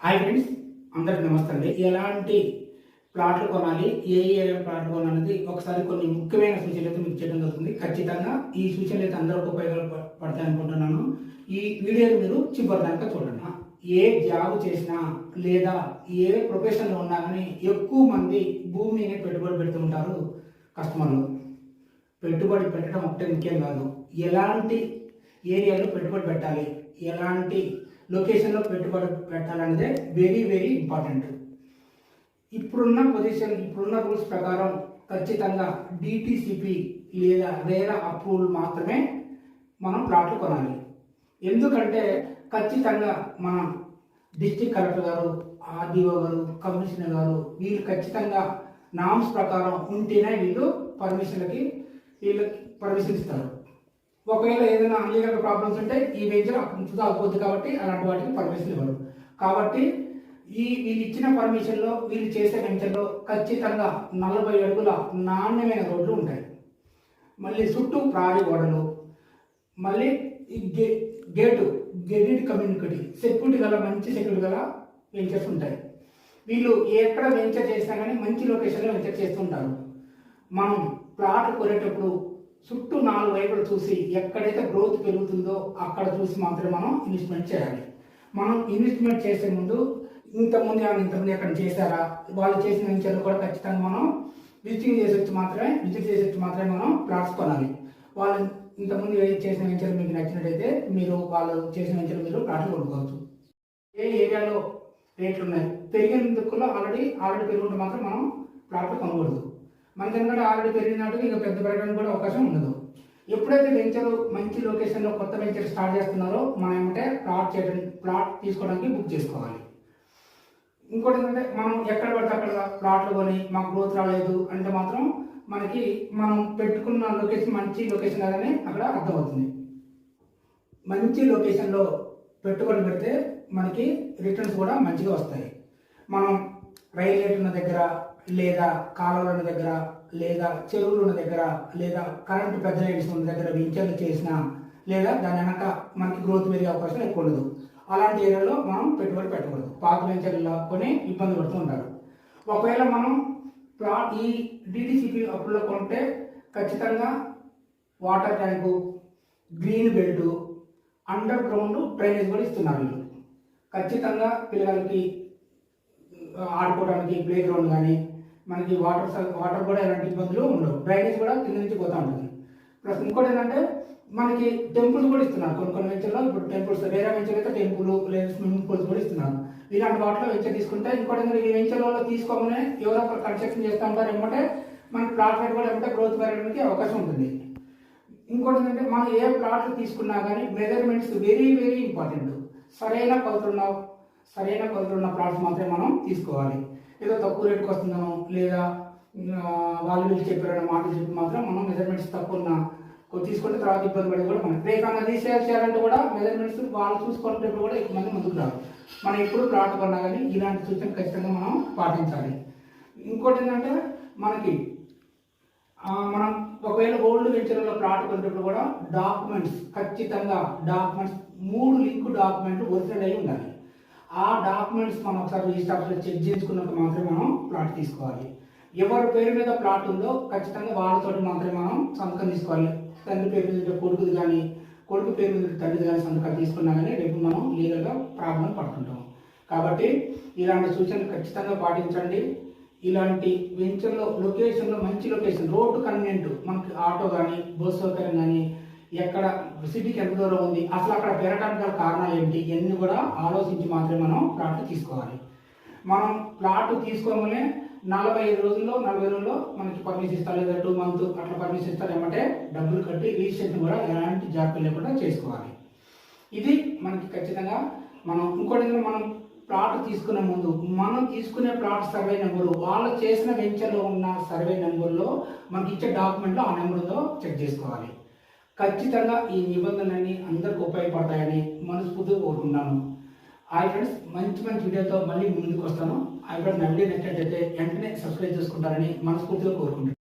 Hi friends అందరికి నమస్తే అండి ఎలాంటి ప్లాట్లు కొనాలి ఏ ఏరియా ప్లాట్లు కొనాలనేది ఒకసారి కొన్ని ముఖ్యమైన సూచనలు అయితే మీకు చేయడం జరుగుతుంది. ఖచ్చితంగా ఈ సూచనలు అయితే అందరికి ఉపయోగపడతాయి అనుకుంటున్నాను. ఈ వీడియోని మీరు చివరిదాకా చూడండి. ఏ జాబ్ చేసినా లేదా ఏ ప్రొఫెషన్లో ఉన్నా కానీ ఎక్కువ మంది భూమిని పెట్టుబడి పెడుతుంటారు కస్టమర్లు. పెట్టుబడి పెట్టడం ఒకటే ముఖ్యం కాదు. ఎలాంటి ఏరియాలో పెట్టుబడి పెట్టాలి? ఎలాంటి లొకేషన్లో పెట్టుబడి పెట్టాలనేదే వెరీ వెరీ ఇంపార్టెంట్ ఇప్పుడున్న పొజిషన్ ఇప్పుడున్న రూల్స్ ప్రకారం ఖచ్చితంగా డిటిసిపి లేదా రేర అప్రూవల్ మాత్రమే మనం ప్లాట్లు కొనాలి. ఎందుకంటే ఖచ్చితంగా మన డిస్టిక్ కలెక్టర్ గారు ఆర్డీఓ గారు కమిషనర్ గారు వీళ్ళు ఖచ్చితంగా నామ్స్ ప్రకారం ఉంటేనే వీళ్ళు పర్మిషన్లకి వీళ్ళకి పర్మిషన్ ఇస్తారు. ఒకవేళ ఏదైనా అన్లీగల్ ప్రాబ్లమ్స్ ఉంటే ఈ వెంచర్ అప్పుడు అవుతుంది కాబట్టి అలాంటి వాటికి పర్మిషన్ ఇవ్వరు. కాబట్టి ఈ వీళ్ళు ఇచ్చిన పర్మిషన్లో వీళ్ళు చేసే వెంచర్లో ఖచ్చితంగా నలభై అడుగుల నాణ్యమైన రోడ్లు ఉంటాయి. మళ్ళీ చుట్టూ ప్రాణి గోడలు మళ్ళీ ఈ గే గేటు గెడిడ్ కమ్యూనిటీ సెక్యూరిటీ గల మంచి సెక్యూరిటీ గల వెంచర్స్ ఉంటాయి. వీళ్ళు ఎక్కడ వెంచర్ చేసినా కానీ మంచి లొకేషన్లో వెంచర్ చేస్తుంటారు మనం ప్లాట్ కొనేటప్పుడు చుట్టూ నాలుగు వైపులు చూసి ఎక్కడైతే గ్రోత్ పెరుగుతుందో అక్కడ చూసి మాత్రమే మనం ఇన్వెస్ట్మెంట్ చేయాలి. మనం ఇన్వెస్ట్మెంట్ చేసే ముందు ఇంతకుముందు ఏమైనా ఇంతకుముందు ఎక్కడ చేశారా? వాళ్ళు చేసిన వెంచర్లు కూడా ఖచ్చితంగా మనం విజిటింగ్ చేసి వచ్చి మాత్రమే విజిట్ చేసి మాత్రమే మనం ప్లాట్స్ కొనాలి. వాళ్ళు ఇంతకుముందు ఏ చేసిన వెంచర్ మీకు నచ్చినట్టయితే మీరు వాళ్ళు చేసిన వెంచర్ మీరు ప్లాట్లు కొనుక్కోవచ్చు. ఏ ఏరియాలో రేట్లు ఉన్నాయి? పెరిగిన దిక్కులో ఆల్రెడీ ఆల్రెడీ పెరుగుంటే మాత్రం మనం ప్లాట్లు కొనకూడదు. మనకి ఎందుకంటే ఆల్రెడీ పెరిగినట్టుగా ఇంకా పెద్ద పెరగడానికి కూడా అవకాశం ఉండదు. ఎప్పుడైతే వెంచర్ మంచి లొకేషన్లో కొత్త వెంచర్ స్టార్ట్ చేస్తున్నారో మనం ఏమంటే ప్లాట్ చేయడం ప్లాట్ తీసుకోవడానికి బుక్ చేసుకోవాలి. ఇంకోటి ఏంటంటే మనం ఎక్కడ పడితే అక్కడ ప్లాట్లు కొని మాకు గ్రోత్ రాలేదు అంటే మాత్రం మనకి మనం పెట్టుకున్న లొకేషన్ మంచి లొకేషన్ కాదని అక్కడ అర్థమవుతుంది. మంచి లొకేషన్లో పెట్టుబడి పెడితే మనకి రిటర్న్స్ కూడా మంచిగా వస్తాయి. మనం రైల్ గేట్ ఉన్న దగ్గర లేదా కాలువలు ఉన్న దగ్గర లేదా చెరువులు ఉన్న దగ్గర లేదా కరెంటు పెద్ద లైన్స్ ఉన్న దగ్గర వెంచర్లు చేసినా లేదా దాని వెనక మనకి గ్రోత్ పెరిగే అవకాశం ఎక్కువ ఉండదు. అలాంటి ఏరియాలో మనం పెట్టుబడి పెట్టకూడదు. పాత వెంచర్లు కొని ఇబ్బంది పడుతూ ఉంటారు. ఒకవేళ మనం ప్లాట్ ఈ డిటిసిపి అప్పుల్లో కొంటే ఖచ్చితంగా water tank green belt underground drainage కూడా ఇస్తున్నారు వీళ్ళు. ఖచ్చితంగా పిల్లలకి ఆడుకోవడానికి ప్లే గ్రౌండ్ కానీ మనకి వాటర్ స- వాటర్ కూడా ఎలాంటి ఇబ్బందులు ఉండవు. డ్రైనేజ్ కూడా కింద నుంచి పోతూ ఉంటుంది. ప్లస్ ఇంకోటి ఏంటంటే మనకి టెంపుల్స్ కూడా ఇస్తున్నారు. కొన్ని కొన్ని వెంచర్లో ఇప్పుడు టెంపుల్స్ వేరే వెంచర్ అయితే టెంపుల్ లేదా స్విమ్మింగ్ పూల్స్ కూడా ఇస్తున్నారు. ఇలాంటి వాటిలో వెంచర్ తీసుకుంటే ఇంకోటి ఏంటంటే ఈ వెంచర్లలో తీసుకోమనే ఎవరో ఒకరు కన్స్ట్రక్షన్ చేస్తూ ఉంటారు ఏమంటే మనకి ప్లాట్ రేట్ కూడా ఏమంటే గ్రోత్ పెరగడానికి అవకాశం ఉంటుంది. ఇంకోటి ఏంటంటే మనం ఏ ప్లాట్లు తీసుకున్నా కానీ మెజర్మెంట్స్ వెరీ వెరీ ఇంపార్టెంట్ సరైన కొలతలున్న సరైన కొలతలున్న ప్లాట్స్ మాత్రమే మనం తీసుకోవాలి. ఏదో తక్కువ రేటుకి వస్తున్నాము లేదా వాళ్ళు వీళ్ళు చెప్పారన్న మాట చెప్పి మాత్రం మనం మెజర్మెంట్స్ తక్కువ ఉన్న తీసుకుంటే తర్వాత ఇబ్బంది పడేది కూడా మనం రేపు అన్న రీసేల్ చేయాలంటే కూడా మెజర్మెంట్స్ వాళ్ళు చూసుకునేటప్పుడు కూడా ఎక్కువ మంది ముందుకు రారు మనం ఎప్పుడు ప్లాట్ కొన్నా కానీ ఇలాంటి సూచన ఖచ్చితంగా మనం పాటించాలి. ఇంకోటి ఏంటంటే మనకి మనం ఒకవేళ ఓల్డ్ వెంచర్లో ప్లాట్ కొనేటప్పుడు కూడా డాక్యుమెంట్స్ ఖచ్చితంగా డాక్యుమెంట్స్ మూడు లింక్ డాక్యుమెంట్లు ఒరిజినల్ అయి ఉండాలి. ఆ డాక్యుమెంట్స్ మనం ఒకసారి రిజిస్టర్ ఆఫీస్లో చెక్ చేసుకున్నప్పుడు మాత్రమే మనం ప్లాట్ తీసుకోవాలి. ఎవరి పేరు మీద ప్లాట్ ఉందో ఖచ్చితంగా వాళ్ళతోటి మాత్రమే మనం సంతకం తీసుకోవాలి. తండ్రి పేరు మీద కొడుకుది కానీ కొడుకు పేరు మీద తండ్రిది కానీ సంతకం తీసుకున్నా కానీ రేపు మనం లీగల్గా ప్రాబ్లం పడుతుంటాం. కాబట్టి ఇలాంటి సూచనలు ఖచ్చితంగా పాటించండి. ఇలాంటి వెంచర్లో లొకేషన్లో మంచి లొకేషన్ రోడ్డు కన్వీనియంట్ మనకి ఆటో కానీ బస్ సౌకర్యం కానీ ఎక్కడ సిటీకి ఎంత దూరం ఉంది? అసలు అక్కడ పెరగడానికి గల కారణాలు ఏంటి ఇవన్నీ కూడా ఆలోచించి మాత్రమే మనం ప్లాట్ తీసుకోవాలి. మనం ప్లాట్ తీసుకోగానే నలభై ఐదు రోజుల్లో నలభై రోజుల్లో మనకి పర్మిషన్ ఇస్తారు. లేదా టూ మంత్ అట్లా పర్మిషన్ ఇస్తారు. ఏమంటే డబ్బులు కట్టి రిజిస్ట్రేషన్ కూడా ఎలాంటి జాగ్రత్తలు లేకుండా చేసుకోవాలి. ఇది మనకి ఖచ్చితంగా మనం ఇంకోటి మనం ప్లాట్ తీసుకునే ముందు మనం తీసుకునే ప్లాట్ సర్వే నెంబరు వాళ్ళు చేసిన వెంచర్లో ఉన్న సర్వే నెంబర్లో మనకి ఇచ్చే డాక్యుమెంట్లో ఆ నెంబర్తో చెక్ చేసుకోవాలి. ఖచ్చితంగా ఈ నిబంధనలన్నీ అందరికి ఉపయోగపడతాయని మనస్ఫూర్తిగా కోరుకుంటున్నాను. హాయ్ ఫ్రెండ్స్ మంచి మంచి వీడియోతో మళ్ళీ ముందుకు వస్తాను. హాయ్ ఫ్రెండ్స్ నా వీడియో వెంటనే సబ్స్క్రైబ్ చేసుకుంటారని మనస్ఫూర్తిగా కోరుకుంటున్నాను.